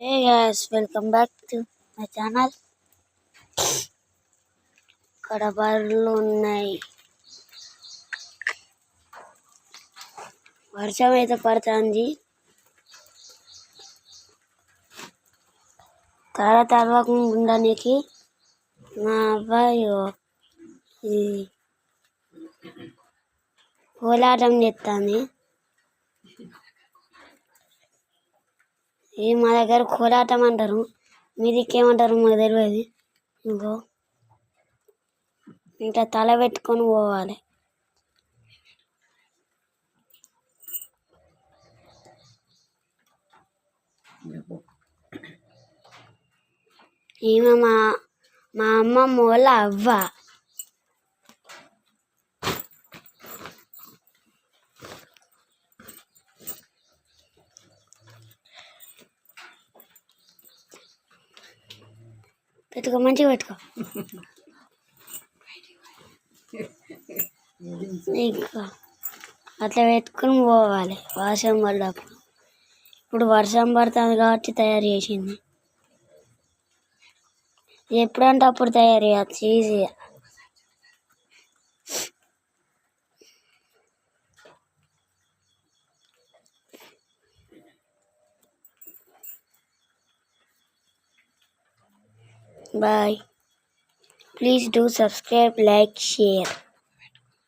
Hey guys welcome back to my channel ఇక్కడ బర్రెలు ఉన్నాయి. వర్షం అయితే పడుతుంది. తార తర్వాత ఉండడానికి మా అబ్బాయి ఈ కోలాటం చేస్తాను ఇది మా దగ్గర కోలాటం అంటారు. మీ దిక్కేమంటారు మాకు తెలియదు. ఇంకో ఇంకా తల పెట్టుకొని పోవాలి. ఈమె మా మా అమ్మమ్మ వాళ్ళ అవ్వ. పెట్టుకో మంచిగా పెట్టుకో. ఇంకా అట్లా పెట్టుకొని పోవాలి వర్షం పడ్డప్పుడు. ఇప్పుడు వర్షం పడుతుంది కాబట్టి తయారు చేసింది. ఎప్పుడంటే అప్పుడు తయారు చేయచ్చు ఈజీగా Bye. Please do subscribe, like, share.